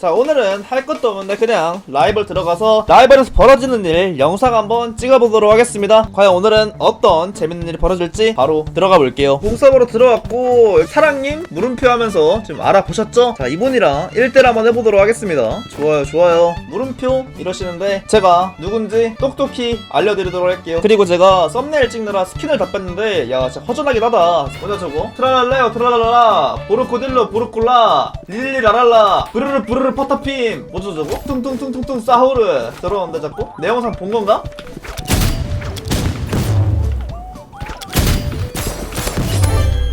자 오늘은 할 것도 없는데 그냥 라이벌 들어가서 라이벌에서 벌어지는 일 영상 한번 찍어보도록 하겠습니다. 과연 오늘은 어떤 재밌는 일이 벌어질지 바로 들어가 볼게요. 공섭으로 들어왔고 사랑님 물음표 하면서 지금 알아보셨죠? 자 이분이랑 1대1 한번 해보도록 하겠습니다. 좋아요 좋아요. 물음표 이러시는데 제가 누군지 똑똑히 알려드리도록 할게요. 그리고 제가 썸네일 찍느라 스킨을 다 뺐는데 야 진짜 허전하긴 하다. 뭐냐 저거? 트랄랄레요 트랄랄라 보르코딜로 보르콜라. 릴리라랄라. 부르르 부르르 퍼터핌 뭐죠 저거? 퉁퉁퉁퉁퉁 사우르 들어오는데 자꾸? 내 영상 본 건가?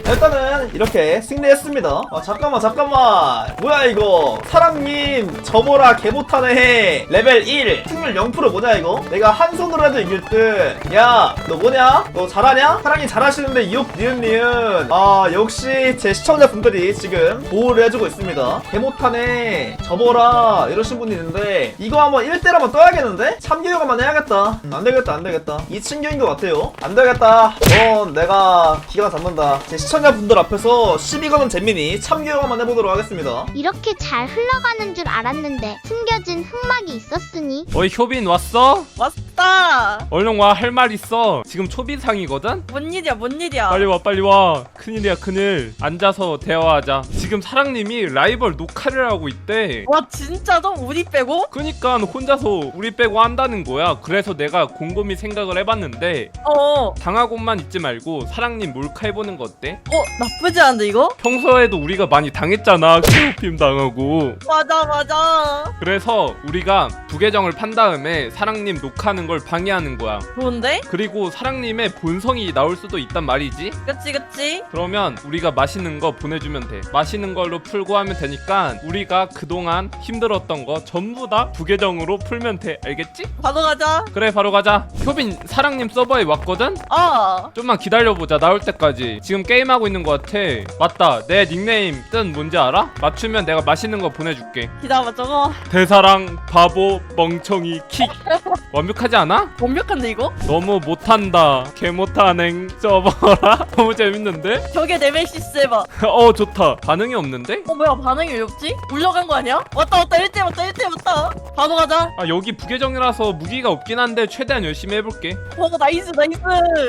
일단은 이렇게 승리했습니다. 아 잠깐만 잠깐만. 뭐야 이거? 사랑님 저보라 개못하네. 레벨 1 승률 0% 뭐냐 이거? 내가 한 손으로 해도 이길 듯야너 뭐냐? 너 잘하냐? 사랑님 잘하시는데 이옥 니은 니은. 아 역시 제 시청자분들이 지금 보호를 해주고 있습니다. 개못하네. 저보라. 이러신 분이 있는데 이거 한번 1대1 한번 떠야겠는데? 참교육만 해야겠다. 음, 안되겠다 안되겠다. 이 친교인 것 같아요. 안되겠다. 넌 내가 기가 잡는다. 제 시청 자분들 앞에서 시비 거는 재민이 참교육 한번 해보도록 하겠습니다 이렇게 잘 흘러가는 줄 알았는데 숨겨진 흑막이 있었으니 어이 효빈 왔어? 왔다. 얼른 와 할 말 있어 지금 초비상이거든? 뭔 일이야, 뭔 일이야. 빨리 와 빨리 와 큰일이야 큰일 앉아서 대화하자 지금 사랑님이 라이벌 녹화를 하고 있대 와 진짜도 우리 빼고? 그니까 혼자서 우리 빼고 한다는 거야 그래서 내가 곰곰이 생각을 해봤는데 어. 당하고만 있지 말고 사랑님 몰카 해보는 거 어때? 어 나쁘지 않은데 이거? 평소에도 우리가 많이 당했잖아 괴롭힘 당하고 맞아 맞아. 그래서 우리가 부계정을 판 다음에 사랑님 녹화하는 걸 방해하는 거야 좋은데? 그리고 사랑님의 본성이 나올 수도 있단 말이지 그치 그치. 그러면 우리가 맛있는 거 보내주면 돼 맛있는 걸로 풀고 하면 되니까 우리가 그동안 힘들었던 거 전부 다 부계정으로 풀면 돼 알겠지? 바로 가자. 그래 바로 가자 효빈 사랑님 서버에 왔거든? 어. 좀만 기다려보자 나올 때까지 지금 게임하고 있는 것 같아 맞다 내 닉네임 뜻 뭔지 알아? 맞추면 내가 맛있는 거 보내줄게 기다려봐 저거. 대사랑 바보 멍청이 킥 완벽하지 않아? 완벽한데 이거? 너무 못한다 개 못하냉 서버라 너무 재밌는데? 저게 네메시스 해봐. 어 좋다 반응이 없는데? 어 뭐야 반응이 왜 없지? 올라간 거 아니야? 왔다 왔다 1대 왔다 1대 왔다. 바로 가자. 아 여기 부계정이라서 무기가 없긴 한데 최대한 열심히 해볼게 어 나이스 나이스.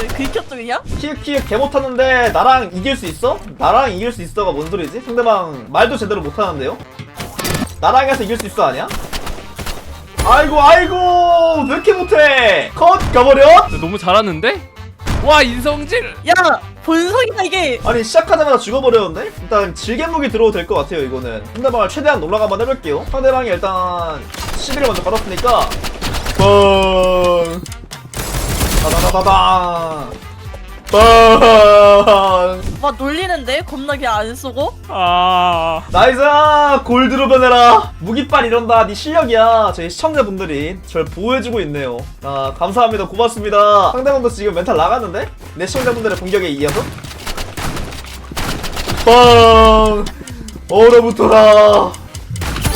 긁혔죠 그냥? 키읔키읔 개 못하는데 나랑 이길 수 있어? 나랑 이길 수 있어가 뭔 소리지? 상대방 말도 제대로 못하는데요? 나랑 해서 이길 수 있어 아니야? 아이고 아이고 왜 이렇게 못해 컷 가버려? 너무 잘하는데? 와 인성질 야 본성이다 이게. 아니 시작하자마자 죽어버렸는데? 일단 질겜무기 들어도 될 것 같아요 이거는 상대방을 최대한 놀라가 한번 해볼게요 상대방이 일단 시비를 먼저 걸었으니까 뻥 다다다다당 뻥와 놀리는데? 겁나 그냥 안 쏘고. 아. 나이스! 골드로 변해라! 무기빨 이런다. 네 실력이야. 저희 시청자분들이 절 보호해주고 있네요. 아 감사합니다. 고맙습니다. 상대방도 지금 멘탈 나갔는데? 내 시청자분들의 공격에 이어서? 빵! 얼어붙어라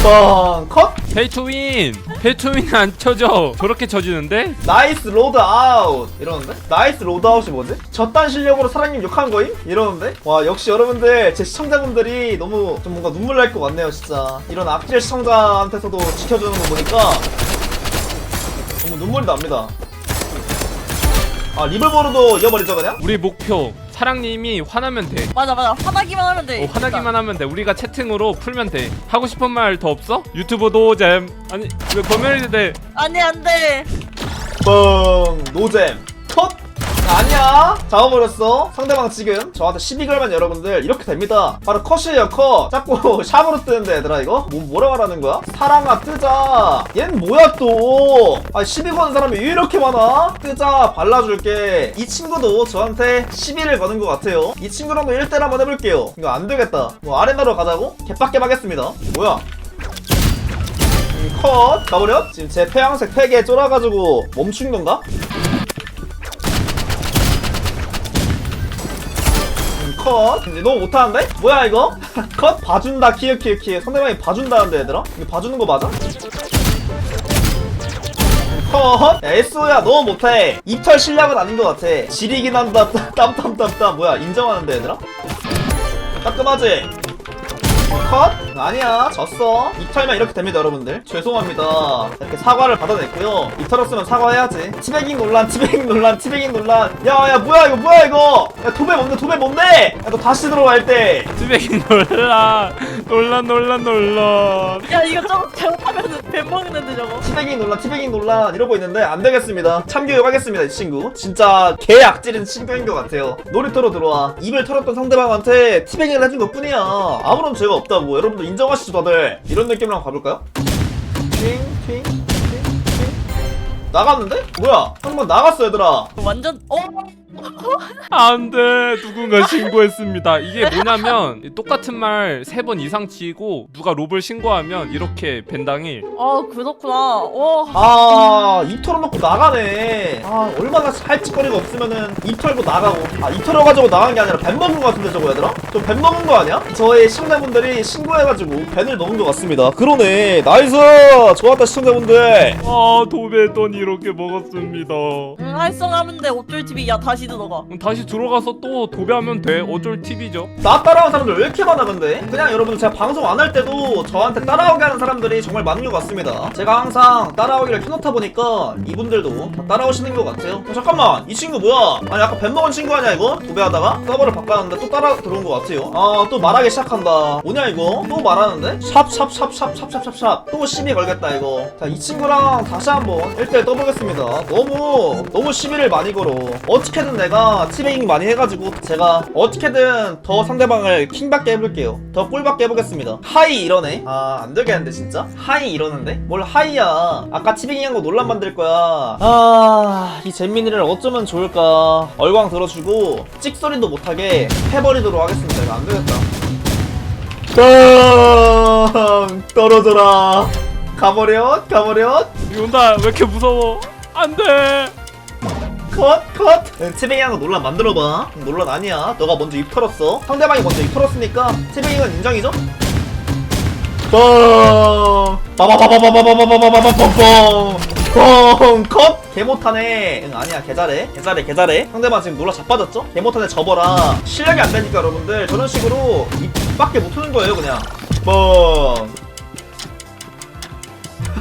빵컷? 페이투윈! 페이투윈 안 쳐져 저렇게 쳐지는데? 나이스 로드 아웃. 이러는데? 나이스 로드 아웃이 뭐지? 저딴 실력으로 사장님 욕한 거임? 이러는데? 와 역시 여러분들 제 시청자분들이 너무 좀 뭔가 눈물 날 것 같네요 진짜. 이런 악질 시청자한테서도 지켜주는 거 보니까 너무 눈물이 납니다. 아 리볼버로도 이어버리죠 그냥? 우리 목표 사랑님이 화나면 돼. 맞아 맞아. 화나기만 하면 돼. 어, 화나기만 하면 돼. 우리가 채팅으로 풀면 돼. 하고 싶은 말 더 없어? 유튜브 노잼. 아니 왜 검열이 돼? 안돼 안돼. 뻥 노잼. 컷 아니야. 잡아버렸어. 상대방 지금 저한테 시비 걸면 여러분들 이렇게 됩니다. 바로 컷이에요 컷. 자꾸 샵으로 뜨는데 얘들아 이거? 뭐, 뭐라 말하는 거야? 사랑아 뜨자. 얜 뭐야 또아 시비 거는 사람이 왜 이렇게 많아? 뜨자 발라줄게. 이 친구도 저한테 시비를 거는 것 같아요. 이 친구랑도 1대1 한번 해볼게요. 이거 안 되겠다. 뭐 아레나로 가자고? 개빡겜 하겠습니다. 뭐야? 음, 컷. 가버려? 지금 제 폐양색 팩에 쫄아가지고 멈춘 건가? 컷 이제 너무 못하는데? 뭐야 이거? 컷 봐준다 키읔 키읔 키읔 상대방이 봐준다는데 얘들아? 이거 봐주는 거 맞아? 컷! 야, SO야 너무 못해 입털 실력은 아닌 것 같아 지리긴 한다 땀땀땀땀 뭐야 인정하는데 얘들아? 따끔하지? 컷? 아니야. 졌어. 이 털만 이렇게 됩니다 여러분들. 죄송합니다. 이렇게 사과를 받아냈고요. 이 털었으면 사과해야지. 티베깅 논란 티베깅 논란 티베깅 논란. 야야 뭐야 이거 뭐야 이거? 야 도배 뭔데 도배 뭔데? 야너 다시 들어와 할때. 찌백이 놀라 놀란 놀란 놀란. 야 이거 좀 잘못하면 뱀 먹는데 저거. 티베깅 논란 티베깅 논란. 이러고 있는데 안 되겠습니다. 참교육 하겠습니다 이 친구. 진짜 개 악질인 친구인 것 같아요. 놀이터로 들어와. 입을 털었던 상대방한테 티베깅을 해준 것 뿐이야. 아무런 죄가 없다고 여러분들 인정하시죠 다들 이런 느낌으로 한번 가볼까요? 팅, 팅, 팅, 팅. 나갔는데? 뭐야 한번 나갔어 얘들아 완전 어? 안돼 누군가 신고했습니다 이게 뭐냐면 똑같은 말 세 번 이상 치고 누가 롭을 신고하면 이렇게 벤당이 아 그렇구나 어 아, 입 털어놓고 나가네. 아, 얼마나 할짓거리가 없으면은 입 털고 나가고. 아, 입 털어가지고 나간 게 아니라 뱀 먹은 거 같은데, 저거 얘들아? 저 뱀 먹은 거 아니야? 저의 시청자분들이 신고해가지고 뱀을 먹은 것 같습니다. 그러네. 나이스! 좋았다, 시청자분들. 아 도배돈 이렇게 먹었습니다 응, 활성하면 돼 어쩔 TV 야 다시 들어가 그럼 다시 들어가서 또 도배하면 돼 어쩔 팁이죠 나 따라오는 사람들 왜 이렇게 많아, 근데? 그냥 여러분들 제가 방송 안 할 때도 저한테 따라오게 하는 사람들이 정말 많은 것 같습니다. 제가 항상 따라오기를 켜놓다 보니까 이분들도 다 따라오시는 것 같아요. 어, 잠깐만, 이 친구 뭐야? 아니, 아까 뱀 먹은 친구 아니야, 이거? 도배하다가? 서버를 바꿨는데 또 따라 들어온 것 같아요. 아, 또 말하기 시작한다. 뭐냐, 이거? 또 말하는데? 샵, 샵, 샵, 샵, 샵, 샵, 샵, 샵. 또 시비 걸겠다, 이거. 자, 이 친구랑 다시 한번 1대1 떠보겠습니다. 너무, 너무 시비를 많이 걸어. 어떻게든 내가 티베잉 많이 해가지고 제가 어떻게든 더 상대방을 킹받게 해볼게요. 더 꿀받게 해보겠습니다. 하이 이러네. 아, 안 되겠는데, 진짜? 하이 이러는데? 뭘 하이야. 아까 티베잉 한 거 논란 만들 거야. 아, 이 잼민이를 어쩌면 좋을까. 얼광 들어주고, 찍소리도 못하게 해버리도록 하겠습니다. 이거 안 되겠다. 뻥! 떨어져라. 가버렸, 가버렸. 여기 온다 왜 이렇게 무서워 안돼 컷, 컷. 티베잉 한거 논란 만들어봐. 논란 아니야. 너가 먼저 입 털었어. 상대방이 먼저 입 털었으니까 티베잉은 인정이죠? 뻥! 빠바바바바바바바바바바바뻥! 뻥! 컷! 개 못하네. 응, 아니야. 개 잘해. 개 잘해, 개 잘해. 상대방 지금 놀라 자빠졌죠? 개 못하네 접어라. 실력이 안 되니까 여러분들 저런 식으로 입밖에 못 트는 거예요, 그냥. 뻥!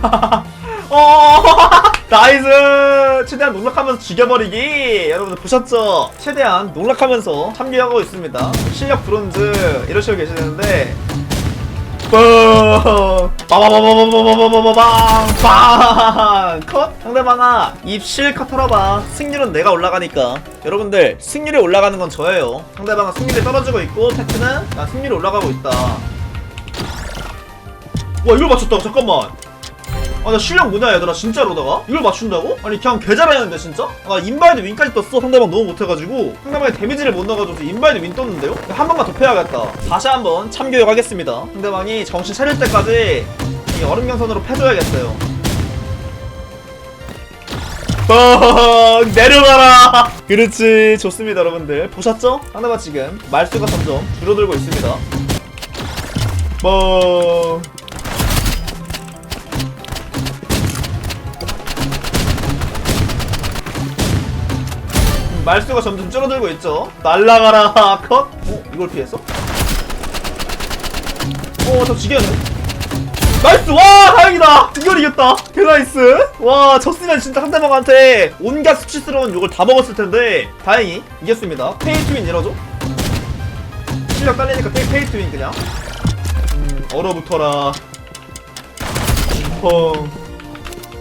어 나이스! 최대한 농락하면서 죽여버리기! 여러분들 보셨죠? 최대한 농락하면서 참교하고 있습니다. 실력 브론즈 이러시고 계시는데. 맞췄다고 잠깐만 아 나 실력 뭐냐 얘들아 진짜로다가? 이걸 맞춘다고? 아니 그냥 개 잘하는데 진짜? 아 인바이드 윈까지 떴어. 상대방 너무 못해가지고. 상대방이 데미지를 못 넣어가지고 인바이드 윈 떴는데요? 한 번만 더 패야겠다. 다시 한번 참교육하겠습니다. 상대방이 정신 차릴 때까지 이 얼음 경선으로 패줘야겠어요. 뻥! 내려가라! 그렇지. 좋습니다 여러분들. 보셨죠? 상대방 지금 말수가 점점 줄어들고 있습니다. 뻥 말수가 점점 줄어들고 있죠. 날라가라 컷. 어 이걸 피했어? 어저 지겠네. 나이스 와 다행이다. 이걸 이겼다. 개나이스. 와 졌으면 진짜 상대방한테 온갖 수치스러운 욕을 다 먹었을 텐데. 다행히 이겼습니다. 페이트윈 이러죠? 실력 딸리니까 페이, 페이트윈 그냥. 음 얼어붙어라.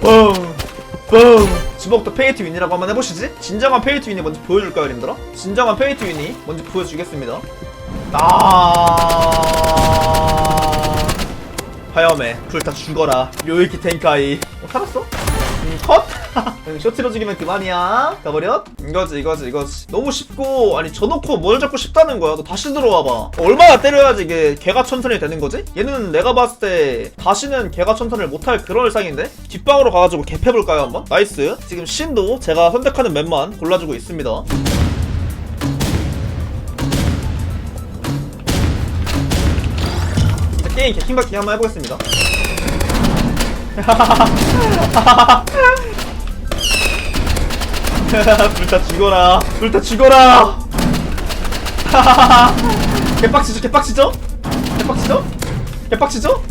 뻥뻥뻥 주먹도 페이트 윈이라고 한번 해보시지. 진정한 페이트 윈이 뭔지 보여줄까요 여러분들아 진정한 페이트 윈이 뭔지 보여주겠습니다. 아. 화염에 불타 죽어라. 묘이키 텐카이. 어, 살았어? 음, 컷? 응, 쇼트로 죽이면 그만이야 가버렸? 이거지 이거지 이거지 너무 쉽고 아니 저놓고 뭘 잡고 쉽다는 거야 너 다시 들어와봐 얼마나 때려야지 이게 개가 천선이 되는 거지? 얘는 내가 봤을 때 다시는 개가 천선을 못할 그런 일상인데 뒷방으로 가가지고 개패볼까요 한번? 나이스 지금 신도 제가 선택하는 맵만 골라주고 있습니다 자, 게임 개킹받기 한번 해보겠습니다 불타 죽어라. 불타 죽어라. 개빡치죠 개빡치죠? 개빡치죠? 개빡치죠?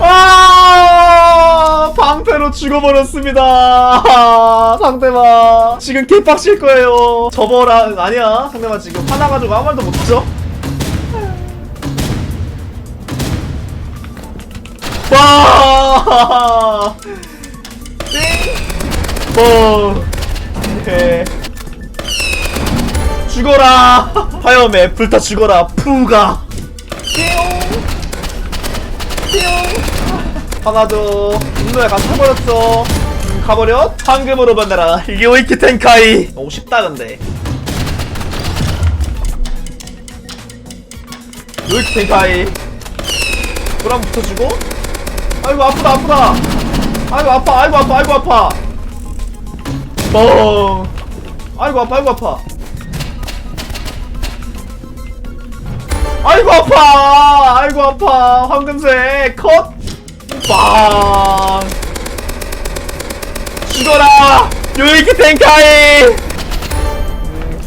아 방패로 죽어버렸습니다. 상대방. 지금 개빡칠 거예요. 저버랑 아니야. 상대방 지금 화나가지고 아무 말도 못하죠 와 뭐, 네. 죽어라! 화염에 불타 죽어라! 푸가! 하나도 분노에 갇혀버렸어 음, 가버려? 황금으로 만나라 요이키 텐카이 오 쉽다 근데 요이키 텐카이 불안 붙어주고 아이고 아프다 아프다. 아이고 아파 아이고 아파 아이고 아파. 뻥. 아이고 아파 아이고 아파. 아이고 아파. 아이고 아파. 황금색 컷. 빵. 죽어라. 요이키 텐카이 음,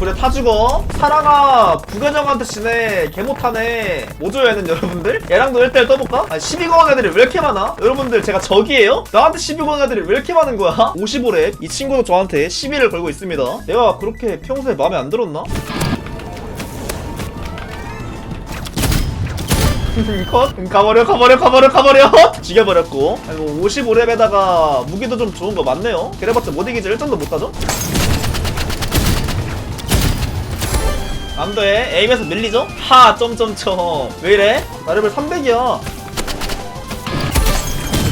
불에 타 죽어 사라가 부견형한테 지네 개 못하네 뭐죠 얘는 여러분들? 얘랑도 1대1 떠볼까? 아니 12권 애들이 왜 이렇게 많아? 여러분들 제가 적이에요? 나한테 12권 애들이 왜 이렇게 많은 거야? 55랩 이 친구도 저한테 시비를 걸고 있습니다 내가 그렇게 평소에 마음에 안 들었나? 컷? 음, 가버려 가버려 가버려 가버려 죽여버렸고 아이고 55렙에다가 무기도 좀 좋은 거 많네요 그래봤자 못 이기지 1점도 못하죠? 안돼 에임에서 밀리죠? 하 점점점 왜이래? 나 레벨 300이야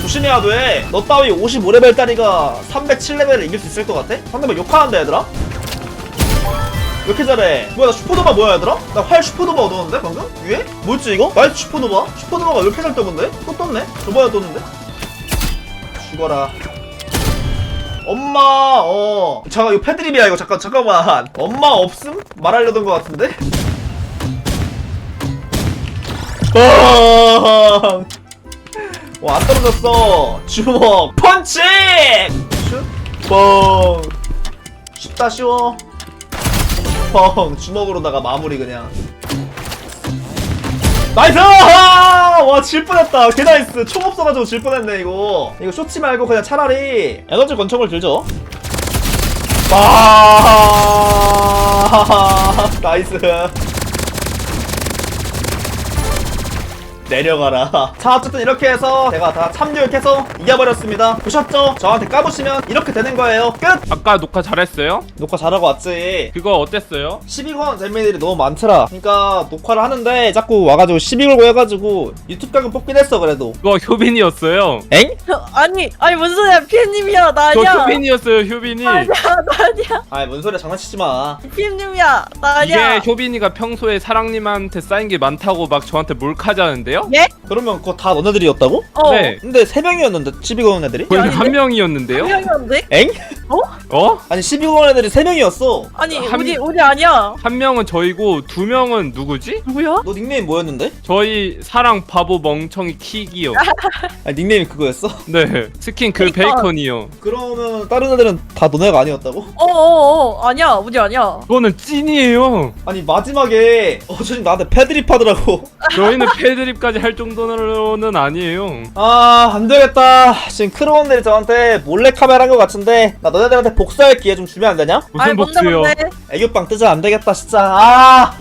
조심해야 돼 너 따위 55레벨 따리가 307레벨을 이길 수 있을 것 같아? 상대방 욕하는데 얘들아? 왜 이렇게 잘해? 뭐야 나 슈퍼노바 뭐야 얘들아? 나 활 슈퍼노바 얻었는데 방금? 위에? 뭐였지 이거? 나이트 슈퍼노바? 슈퍼노바가 왜 이렇게 잘 떴는데? 또 떴네? 저번에 떴는데? 죽어라 엄마 어 잠깐 이거 패드립이야 이거 잠깐 잠깐만 엄마 없음? 말하려던 것 같은데? 뻥! 와, 안 떨어졌어. 주먹, 펀치! 슛, 뻥. 쉽다, 쉬워. 펑 주먹으로다가 마무리 그냥 나이스! 와, 질 뻔했다. 개 나이스. 총 없어가지고 질 뻔했네, 이거. 이거 쇼치 말고 그냥 차라리 에너지 권총을 들죠. 와, 나이스. 내려가라. 자, 어쨌든 이렇게 해서 제가 다 참교육해서 이겨버렸습니다. 보셨죠? 저한테 까보시면 이렇게 되는 거예요. 끝! 아까 녹화 잘했어요? 녹화 잘하고 왔지. 그거 어땠어요? 12권 잼민이들이 너무 많더라. 그러니까 녹화를 하는데 자꾸 와가지고 시비 걸고 해가지고 유튜브 각은 뽑긴 했어 그래도. 그거 효빈이었어요. 엥? 아니 아니 무슨 소리야 피엠님이야 나 저 아니야 효빈이었어요, 효빈이. 아니야 나 아니야 아이 뭔 소리야 장난치지 마. 피엠님이야 나 아니야 이게 효빈이가 평소에 사랑님한테 쌓인 게 많다고 막 저한테 몰카자는데요? 예? 그러면 그거 다 너네들이었다고? 어 네. 근데 세 명이었는데 12권 애들이? 거의 아닌데? 한 명이었는데요? 형이었는데? 엥? 어? 아니 12권 애들이 세 명이었어. 아니 한- 우리 우리 아니야 한 명은 저이고 두 명은 누구지? 누구야? 너 닉네임 뭐였는데? 저희 사랑 바보 멍청이 킥이요. 아니 닉네임이 그거였어? 네. 스킨 그 베이컨. 베이컨이요. 그러면 다른 애들은 다 너네가 아니었다고? 어어어 아니야 우리 아니야 그거는 찐이에요. 아니 마지막에 어저님 나한테 패드립 하더라고. 저희는 패드립까지 할 정도는 아니에요. 아 안되겠다. 지금 크로원들이 저한테 몰래 카메라 한 것 같은데 나 너네들한테 복수할 기회 좀 주면 안 되냐? 무슨 뭔데 복수요? 뭔데 애교빵 뜨자 안 되겠다 진짜 아